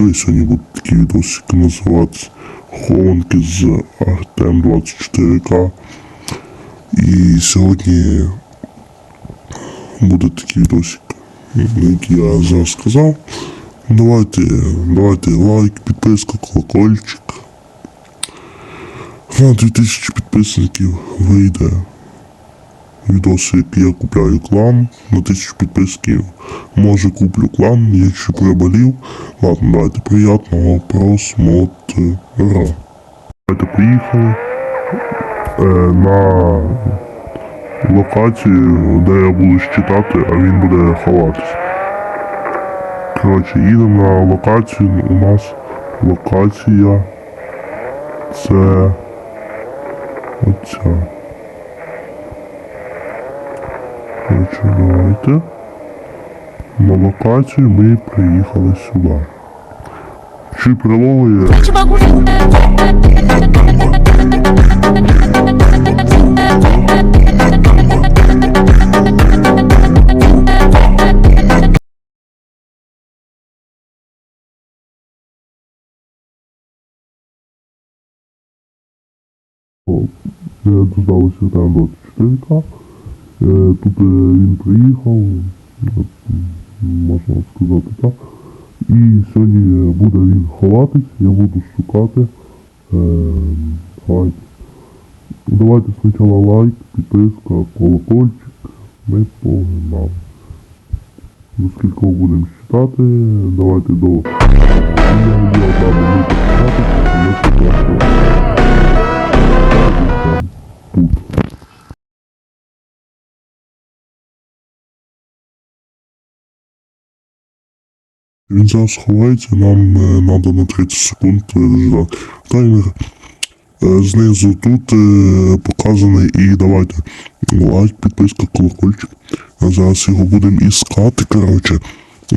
24 сьогодні будуть такі відосики називатися Хованки з Артем 24К. І сьогодні буде такий відосик, який я зараз сказав. Давайте, давайте лайк, підписка, колокольчик. На 2000 підписників вийде відоси, які я купляю клан на 1000 підписків. Може куплю клан, якщо приболів. Ладно, давайте приятного просмотра. Давайте поїхали е, на локацію, де я буду щитати, а він буде ховатись. Коротше, їдемо на локацію. У нас локація це оця. Давайте. На локацію ми приїхали сюди. Чи приловує? Додалося там 24К. Е, Тут е, він приїхав, можна сказати так. І сьогодні буде він ховатись, я буду шукати. Е, лайк. Давайте спочатку лайк, підписка, колокольчик. Ми погнали. Скількох будемо читати, давайте до... Я є Він зараз ховається, нам треба на 30 секунд переждати. Таймер е, знизу тут е, показаний і давайте лайк, підписка, колокольчик. Зараз його будемо іскати. Коротше, е,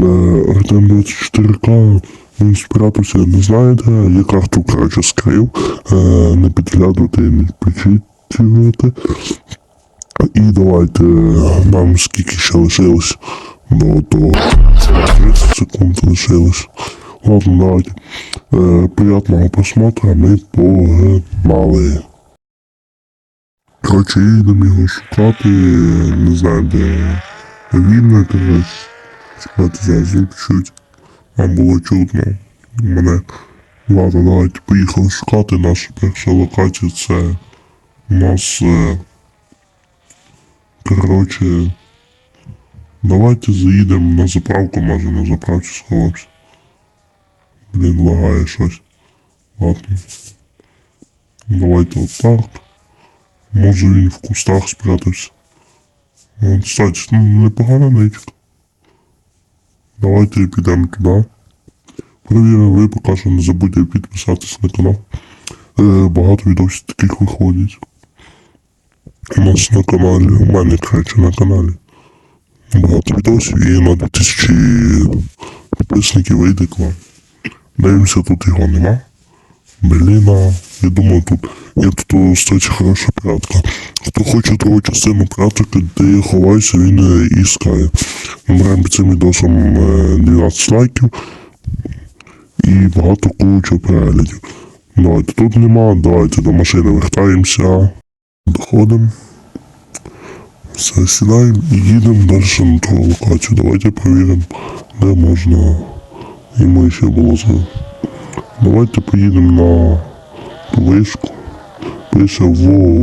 Артем 24К він спрятався, не знаєте, я карту коротше скрив, е, не підглядувати, не підчитувати. І давайте е, нам скільки ще лишилось до того. 30 секунд лишилось. Ладно, давайте. Е, приятного просмотра, ми погнали. Коротше, їдемо його шукати, не знаю, де він, коротше. Чекайте, зараз чуть. Вам було чутно мене. Ладно, давайте поїхали шукати. Наша перша локація це у нас, е, коротше, Давайте заїдемо на заправку, може на заправці сховався. Блін, лагає щось. Ладно. Давайте отак. Може він в кустах спрятався. От, кстати, ну, непогана ничка. Давайте підемо туди. Перевіримо, ви поки що не забудьте підписатись на канал. Е, багато відосів таких виходять. У нас на каналі, у мене, коротше, на каналі багато відосів і на 2000 підписників вийде клан. Дивимося, тут його нема. Блін, я думаю, тут є тут кстати, хороша прятка. Хто хоче другу частину прятки, де я ховаюся, він е, іскає. Набираємо цим відосом е, 12 лайків і багато куча переглядів. Давайте тут нема, давайте до машини вертаємося, доходимо. Все, сідаємо і їдемо далі на ту локацію. Давайте перевіримо, де можна. І ми ще було за. Давайте поїдемо на вишку. Пише во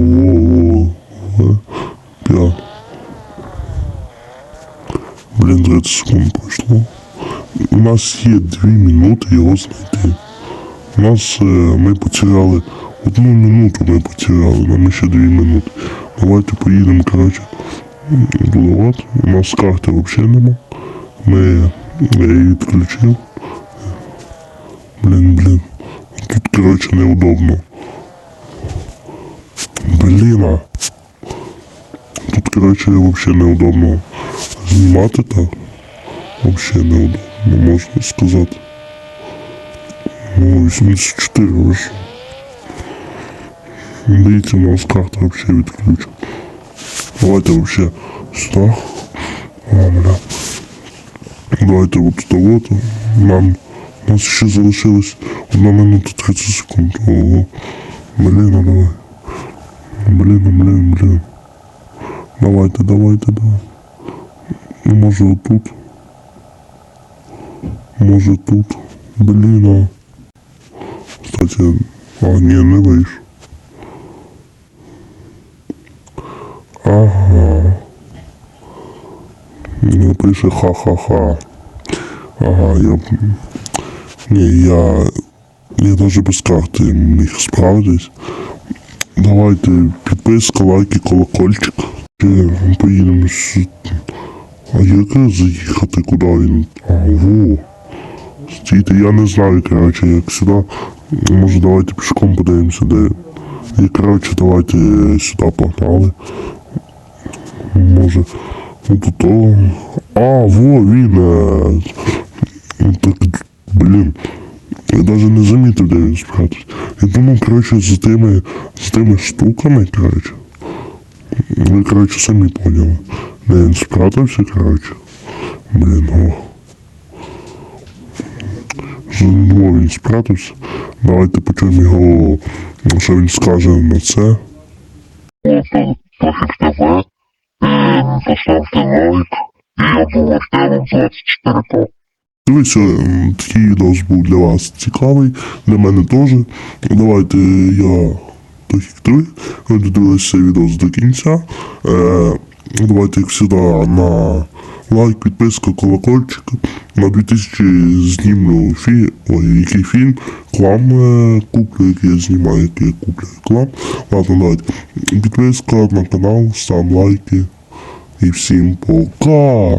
во во в 5. Блін, 30 секунд пройшло. У нас є 2 минути його знайти. У нас е, ми потеряли одну минуту ми потеряли, нам ще 2 минути. Давайте поїдемо, коротше. От. У нас карти взагалі нема. Ми я її відключив. Блін, блін. Тут, коротше, неудобно. Блін, а. Тут, коротше, взагалі неудобно знімати так. Взагалі неудобно, можна сказати. Ну, 84 лише. Дивіться, у нас карта взагалі відключена. Давайте вообще сюда. О, бля. Давайте вот это вот. Нам У нас ще залишилось одна минута 30 секунд. Ого. Блін, а давай. Блін, а блін, блін. Давайте, давайте, давай. Ну, може отут. Може тут. Блін, а. Кстати, а, ні, не вийшов. Пише ха-ха-ха. Ага, я... Ні, я... Я даже без карти міг справитись. Давайте підписка, лайки, колокольчик. Поїдемо з... А як заїхати, куди він? А, во. Стійте, я не знаю, короче, як сюди. Може давайте пішком подивимося, де. І короче, давайте сюди погнали. Може. Ну тут то. А, во, ну, Так, блін. Я даже не замітив, де він спрятався. Я думав, короче, за тими, за тими штуками, короче. Ви, короче, самі поняли. Де він спрятався, короче. Блін, о. Знову він спрятався. Давайте почуємо його, що він скаже на це. Пофіг ТВ, поставте лайк і обов'язково 24К. Дивіться, такий відос був для вас цікавий, для мене теж. Давайте я як ви, ви додивилися відос до кінця. Е, давайте, як завжди, на лайк, підписка, колокольчик. На 2000 знімлю фі... Ой, який фільм, клам е, куплю, який я знімаю, який я куплю клам. Ладно, давайте. Підписка на канал, став лайки. e se empolgar.